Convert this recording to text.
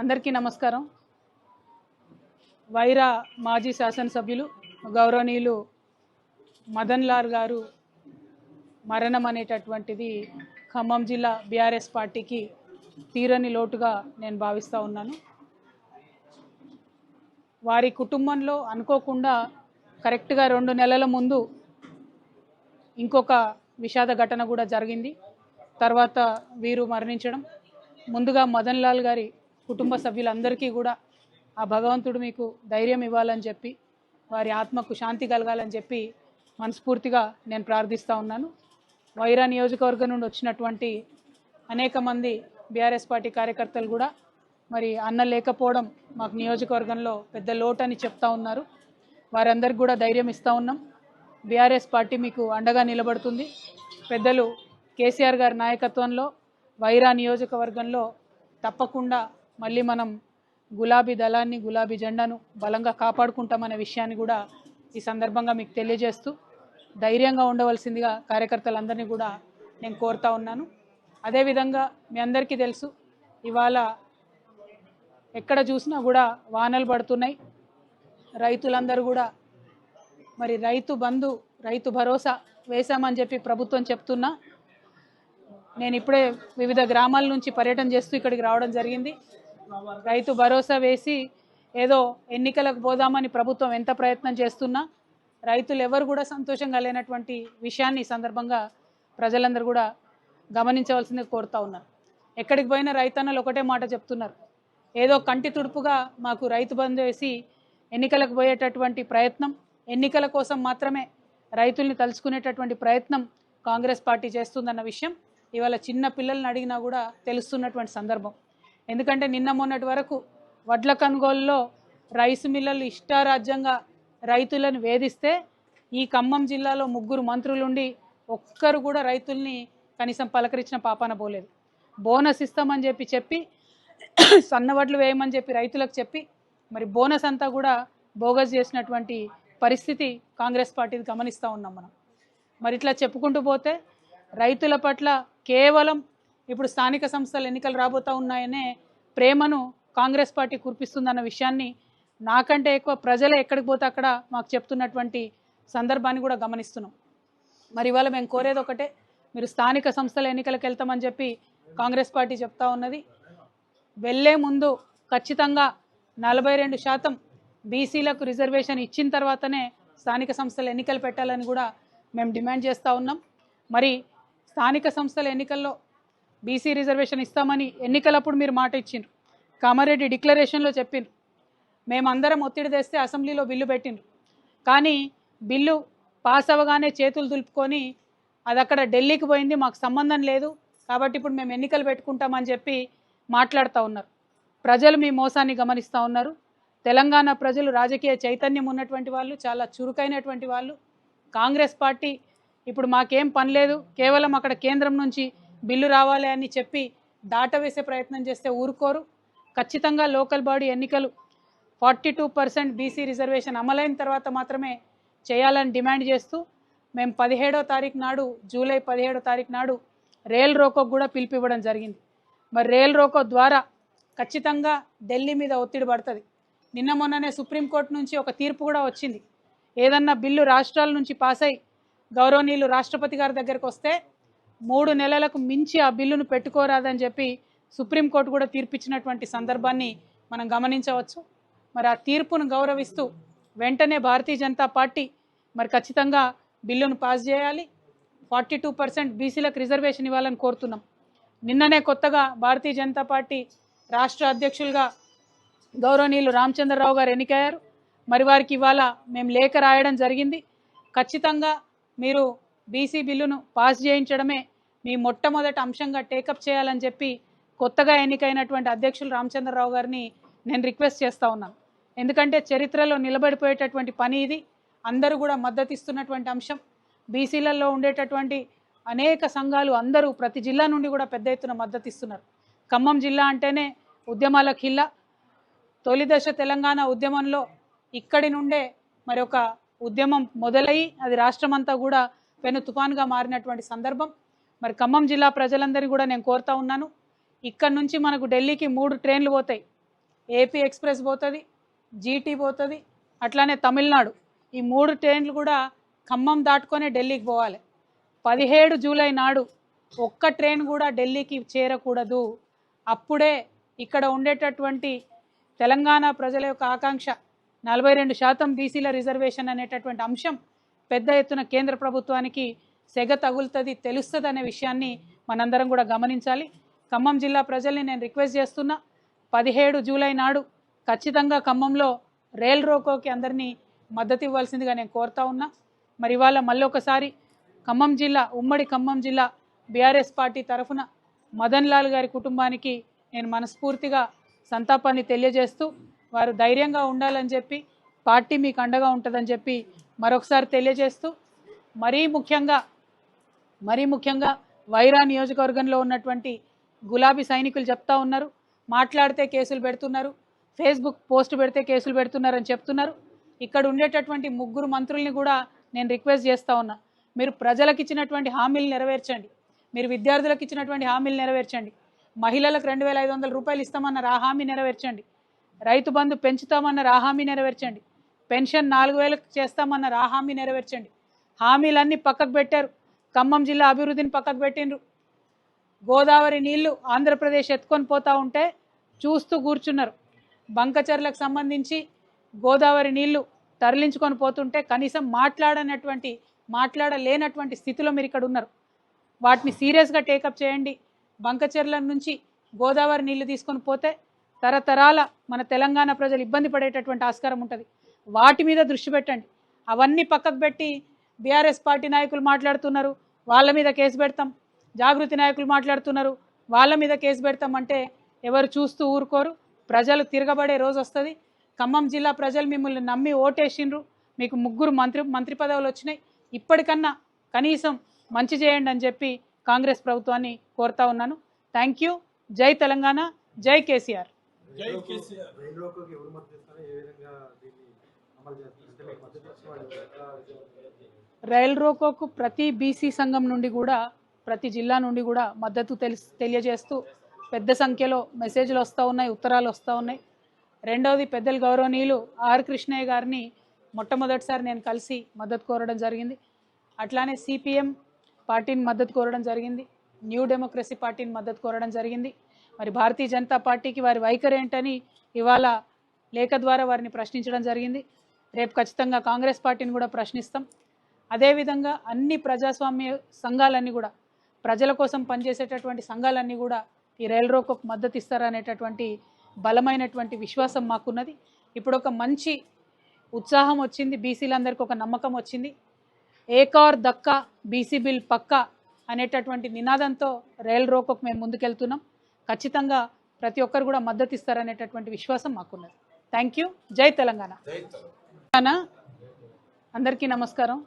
అందరికీ నమస్కారం. వైరా మాజీ శాసనసభ్యులు గౌరవనీయులు మదన్ లాల్ గారు మరణం అనేటటువంటిది ఖమ్మం జిల్లా బీఆర్ఎస్ పార్టీకి తీరని లోటుగా నేను భావిస్తూ ఉన్నాను. వారి కుటుంబంలో అనుకోకుండా కరెక్ట్గా రెండు నెలల ముందు ఇంకొక విషాద ఘటన కూడా జరిగింది. తర్వాత వీరు మరణించడం. ముందుగా మదన్ లాల్ గారి కుటుంబ సభ్యులందరికీ కూడా ఆ భగవంతుడు మీకు ధైర్యం ఇవ్వాలని చెప్పి వారి ఆత్మకు శాంతి కలగాలని చెప్పి మనస్ఫూర్తిగా నేను ప్రార్థిస్తూ ఉన్నాను. వైరా నియోజకవర్గం నుండి వచ్చినటువంటి అనేక మంది బీఆర్ఎస్ పార్టీ కార్యకర్తలు కూడా మరి అన్న లేకపోవడం మాకు నియోజకవర్గంలో పెద్ద లోటు అని చెప్తా ఉన్నారు. వారందరికి కూడా ధైర్యం ఇస్తూ ఉన్నాం. బీఆర్ఎస్ పార్టీ మీకు అండగా నిలబడుతుంది. పెద్దలు కేసీఆర్ గారి నాయకత్వంలో వైరా నియోజకవర్గంలో తప్పకుండా మళ్ళీ మనం గులాబీ దళాన్ని గులాబీ జెండాను బలంగా కాపాడుకుంటామనే విషయాన్ని కూడా ఈ సందర్భంగా మీకు తెలియజేస్తూ ధైర్యంగా ఉండవలసిందిగా కార్యకర్తలందరినీ కూడా నేను కోరుతా ఉన్నాను. అదేవిధంగా మీ అందరికీ తెలుసు ఇవాళ ఎక్కడ చూసినా కూడా వానలు పడుతున్నాయి. రైతులందరూ కూడా మరి రైతు బంధు రైతు భరోసా వేశామని చెప్పి ప్రభుత్వం చెప్తున్నా. నేను ఇప్పుడే వివిధ గ్రామాల నుంచి పర్యటన చేస్తూ ఇక్కడికి రావడం జరిగింది. రైతు భరోసా వేసి ఏదో ఎన్నికలకు పోదామని ప్రభుత్వం ఎంత ప్రయత్నం చేస్తున్నా రైతులు ఎవరు కూడా సంతోషంగా లేనటువంటి విషయాన్ని సందర్భంగా ప్రజలందరూ కూడా గమనించవలసింది కోరుతా ఉన్నారు. ఎక్కడికి పోయినా రైతన్నలు ఒకటే మాట చెప్తున్నారు. ఏదో కంటి తుడుపుగా మాకు రైతు బంధు వేసి ఎన్నికలకు పోయేటటువంటి ప్రయత్నం ఎన్నికల కోసం మాత్రమే రైతుల్ని తలుచుకునేటటువంటి ప్రయత్నం కాంగ్రెస్ పార్టీ చేస్తుందన్న విషయం ఇవాళ చిన్న పిల్లల్ని అడిగినా కూడా తెలుస్తున్నటువంటి సందర్భం. ఎందుకంటే నిన్న మొన్నటి వరకు వడ్ల కొనుగోలులో రైస్ మిల్లలు ఇష్టారాజ్యంగా రైతులను వేధిస్తే ఈ ఖమ్మం జిల్లాలో ముగ్గురు మంత్రులుండి ఒక్కరు కూడా రైతుల్ని కనీసం పలకరించిన పాపాన పోలేదు. బోనస్ ఇస్తామని చెప్పి చెప్పి సన్నవడ్లు వేయమని చెప్పి రైతులకు చెప్పి మరి బోనస్ అంతా కూడా బోగస్ చేసినటువంటి పరిస్థితి కాంగ్రెస్ పార్టీని గమనిస్తూ ఉన్నాం మనం. మరి ఇట్లా చెప్పుకుంటూ పోతే రైతుల పట్ల కేవలం ఇప్పుడు స్థానిక సంస్థల ఎన్నికలు రాబోతూ ఉన్నాయనే ప్రేమను కాంగ్రెస్ పార్టీ కురిపిస్తుందన్న విషయాన్ని నాకంటే ఎక్కువ ప్రజలు ఎక్కడికి పోతే అక్కడ మాకు చెప్తున్నటువంటి సందర్భాన్ని కూడా గమనిస్తున్నాం. మరి ఇవాళ మేము కోరేది ఒకటే మీరు స్థానిక సంస్థల ఎన్నికలకు వెళ్తామని చెప్పి కాంగ్రెస్ పార్టీ చెప్తా ఉన్నది. వెళ్ళే ముందు ఖచ్చితంగా నలభై రెండు శాతం బీసీలకు రిజర్వేషన్ ఇచ్చిన తర్వాతనే స్థానిక సంస్థల ఎన్నికలు పెట్టాలని కూడా మేము డిమాండ్ చేస్తూ ఉన్నాం. మరి స్థానిక సంస్థల ఎన్నికల్లో బీసీ రిజర్వేషన్ ఇస్తామని ఎన్నికలప్పుడు మీరు మాట ఇచ్చిండ్రు. కామారెడ్డి డిక్లరేషన్లో చెప్పిండ్రు మేమందరం ఒత్తిడి తెస్తే అసెంబ్లీలో బిల్లు పెట్టిండ్రు. కానీ బిల్లు పాస్ అవ్వగానే చేతులు దులుపుకొని అది అక్కడ ఢిల్లీకి పోయింది మాకు సంబంధం లేదు కాబట్టి ఇప్పుడు మేము ఎన్నికలు పెట్టుకుంటామని చెప్పి మాట్లాడుతూ ఉన్నారు. ప్రజలు మీ మోసాన్ని గమనిస్తూ ఉన్నారు. తెలంగాణ ప్రజలు రాజకీయ చైతన్యం ఉన్నటువంటి వాళ్ళు చాలా చురుకైనటువంటి వాళ్ళు. కాంగ్రెస్ పార్టీ ఇప్పుడు మాకేం పని లేదు కేవలం అక్కడ కేంద్రం నుంచి బిల్లు రావాలి అని చెప్పి దాటవేసే ప్రయత్నం చేస్తే ఊరుకోరు. ఖచ్చితంగా లోకల్ బాడీ ఎన్నికలు forty two percent BC reservation అమలైన తర్వాత మాత్రమే చేయాలని డిమాండ్ చేస్తూ మేము పదిహేడో తారీఖు నాడు జూలై పదిహేడో తారీఖు నాడు రేల్ రోకోకు కూడా పిలిపివ్వడం జరిగింది. మరి రేల్ రోకో ద్వారా ఖచ్చితంగా ఢిల్లీ మీద ఒత్తిడి పడుతుంది. నిన్న మొన్ననే సుప్రీంకోర్టు నుంచి ఒక తీర్పు కూడా వచ్చింది. ఏదన్నా బిల్లు రాష్ట్రాల నుంచి పాస్ అయి గౌరవనీయులు రాష్ట్రపతి గారి దగ్గరకు వస్తే మూడు నెలలకు మించి ఆ బిల్లును పెట్టుకోరాదని చెప్పి సుప్రీంకోర్టు కూడా తీర్పిచ్చినటువంటి సందర్భాన్ని మనం గమనించవచ్చు. మరి ఆ తీర్పును గౌరవిస్తూ వెంటనే భారతీయ జనతా పార్టీ మరి ఖచ్చితంగా బిల్లును పాస్ చేయాలి. ఫార్టీ టూ పర్సెంట్ బీసీలకు రిజర్వేషన్ ఇవ్వాలని కోరుతున్నాం. నిన్ననే కొత్తగా భారతీయ జనతా పార్టీ రాష్ట్ర అధ్యక్షులుగా గౌరవనీయులు రామచంద్రరావు గారు ఎన్నికయ్యారు. మరి వారికి ఇవాళ మేము లేఖ రాయడం జరిగింది. ఖచ్చితంగా మీరు బీసీ బిల్లును పాస్ చేయించడమే మీ మొట్టమొదటి అంశంగా టేకప్ చేయాలని చెప్పి కొత్తగా ఎన్నికైనటువంటి అధ్యక్షులు రామచంద్రరావు గారిని నేను రిక్వెస్ట్ చేస్తూ ఉన్నాను. ఎందుకంటే చరిత్రలో నిలబడిపోయేటటువంటి పని ఇది. అందరూ కూడా మద్దతు ఇస్తున్నటువంటి అంశం. బీసీలలో ఉండేటటువంటి అనేక సంఘాలు అందరూ ప్రతి జిల్లా నుండి కూడా పెద్ద ఎత్తున మద్దతు ఇస్తున్నారు ఖమ్మం జిల్లా అంటేనే ఉద్యమాల ఖిల్లా. తొలి దశ తెలంగాణ ఉద్యమంలో ఇక్కడి నుండే మరి ఒక ఉద్యమం మొదలై అది రాష్ట్రమంతా కూడా పెను తుఫాన్గా మారినటువంటి సందర్భం. మరి ఖమ్మం జిల్లా ప్రజలందరినీ కూడా నేను కోరుతా ఉన్నాను. ఇక్కడ నుంచి మనకు ఢిల్లీకి మూడు ట్రైన్లు పోతాయి. ఏపీ ఎక్స్ప్రెస్ పోతుంది జీటీ పోతుంది అట్లానే తమిళనాడు. ఈ మూడు ట్రైన్లు కూడా ఖమ్మం దాటుకొని ఢిల్లీకి పోవాలి. పదిహేడు జూలై నాడు ఒక్క ట్రైన్ కూడా ఢిల్లీకి చేరకూడదు. అప్పుడే ఇక్కడ ఉండేటటువంటి తెలంగాణ ప్రజల యొక్క ఆకాంక్ష నలభై రెండు శాతం బీసీల రిజర్వేషన్ అనేటటువంటి అంశం పెద్ద ఎత్తున కేంద్ర ప్రభుత్వానికి సెగ తగులుతుంది తెలుస్తుంది అనే విషయాన్ని మనందరం కూడా గమనించాలి. ఖమ్మం జిల్లా ప్రజల్ని నేను రిక్వెస్ట్ చేస్తున్నా పదిహేడు జూలై నాడు ఖచ్చితంగా ఖమ్మంలో రైల్ రోకోకి అందరినీ మద్దతు ఇవ్వాల్సిందిగా నేను కోరుతా ఉన్నా. మరి ఇవాళ మళ్ళీ ఒకసారి ఖమ్మం జిల్లా ఉమ్మడి ఖమ్మం జిల్లా బీఆర్ఎస్ పార్టీ తరఫున మదన్ లాల్ గారి కుటుంబానికి నేను మనస్ఫూర్తిగా సంతాపాన్ని తెలియజేస్తూ వారు ధైర్యంగా ఉండాలని చెప్పి పార్టీ మీకు అండగా ఉంటుందని చెప్పి మరొకసారి తెలియజేస్తూ మరీ ముఖ్యంగా మరీ ముఖ్యంగా వైరా నియోజకవర్గంలో ఉన్నటువంటి గులాబీ సైనికులు చెప్తా ఉన్నారు మాట్లాడితే కేసులు పెడుతున్నారు ఫేస్బుక్ పోస్ట్ పెడితే కేసులు పెడుతున్నారని చెప్తున్నారు. ఇక్కడ ఉండేటటువంటి ముగ్గురు మంత్రుల్ని కూడా నేను రిక్వెస్ట్ చేస్తా ఉన్నా. మీరు ప్రజలకు ఇచ్చినటువంటి హామీలు నెరవేర్చండి. మీరు విద్యార్థులకు ఇచ్చినటువంటి హామీలు నెరవేర్చండి. మహిళలకు రెండు వేల ఐదు వందల రూపాయలు ఇస్తామన్నారు ఆ హామీ నెరవేర్చండి. రైతు బంధు పెంచుతామన్నారు ఆ హామీ నెరవేర్చండి. పెన్షన్ నాలుగు వేలకు చేస్తామన్నారు ఆ హామీ నెరవేర్చండి. హామీలన్నీ పక్కకు పెట్టారు. ఖమ్మం జిల్లా అభివృద్ధిని పక్కకు పెట్టిండ్రు. గోదావరి నీళ్ళు ఆంధ్రప్రదేశ్ ఎత్తుకొని పోతా ఉంటే చూస్తూ కూర్చున్నారు. బంకచర్లకు సంబంధించి గోదావరి నీళ్ళు తరలించుకొని పోతుంటే కనీసం మాట్లాడనటువంటి మాట్లాడలేనటువంటి స్థితిలో మీరు ఇక్కడ ఉన్నారు. వాటిని సీరియస్గా టేకప్ చేయండి. బంకచెర్ల నుంచి గోదావరి నీళ్ళు తీసుకొని పోతే తరతరాల మన తెలంగాణ ప్రజలు ఇబ్బంది పడేటటువంటి ఆస్కారం ఉంటుంది. వాటి మీద దృష్టి పెట్టండి. అవన్నీ పక్కకు పెట్టి బీఆర్ఎస్ పార్టీ నాయకులు మాట్లాడుతున్నారు వాళ్ళ మీద కేసు పెడతాం. జాగృతి నాయకులు మాట్లాడుతున్నారు వాళ్ళ మీద కేసు పెడతాం అంటే ఎవరు చూస్తూ ఊరుకోరు. ప్రజలు తిరగబడే రోజు వస్తుంది. ఖమ్మం జిల్లా ప్రజలు మిమ్మల్ని నమ్మి ఓటేసిండ్రు. మీకు ముగ్గురు మంత్రి మంత్రి పదవులు వచ్చినాయి. ఇప్పటికన్నా కనీసం మంచి చేయండి అని చెప్పి కాంగ్రెస్ ప్రభుత్వాన్ని కోరుతా ఉన్నాను. Thank you. జై తెలంగాణ. జై కేసీఆర్. జై కేసీఆర్. రైల్ రోకోకు ప్రతి బీసీ సంఘం నుండి కూడా ప్రతి జిల్లా నుండి కూడా మద్దతు తెలియజేస్తూ పెద్ద సంఖ్యలో మెసేజ్లు వస్తూ ఉన్నాయి ఉత్తరాలు వస్తూ ఉన్నాయి. రెండవది పెద్దలు గౌరవనీయులు ఆర్ కృష్ణయ్య గారిని మొట్టమొదటిసారి నేను కలిసి మద్దతు కోరడం జరిగింది. అట్లానే సిపిఎం పార్టీని మద్దతు కోరడం జరిగింది. న్యూ డెమోక్రసీ పార్టీని మద్దతు కోరడం జరిగింది. మరి భారతీయ జనతా పార్టీకి వారి వైఖరి ఏంటని ఇవాళ లేఖ ద్వారా వారిని ప్రశ్నించడం జరిగింది. రేపు ఖచ్చితంగా కాంగ్రెస్ పార్టీని కూడా ప్రశ్నిస్తాం. అదేవిధంగా అన్ని ప్రజాస్వామ్య సంఘాలన్నీ కూడా ప్రజల కోసం పనిచేసేటటువంటి సంఘాలన్నీ కూడా ఈ రైల్ రోకోకు మద్దతు ఇస్తారనేటటువంటి బలమైనటువంటి విశ్వాసం మాకున్నది. ఇప్పుడు ఒక మంచి ఉత్సాహం వచ్చింది బీసీలందరికీ ఒక నమ్మకం వచ్చింది. ఏకార్ దక్కా బీసీ బిల్ పక్కా అనేటటువంటి నినాదంతో రైల్ రోకోకు మేము ముందుకెళ్తున్నాం. ఖచ్చితంగా ప్రతి ఒక్కరు కూడా మద్దతు ఇస్తారనేటటువంటి విశ్వాసం మాకున్నది. థ్యాంక్ యూ జై తెలంగాణ. అందరికీ నమస్కారం.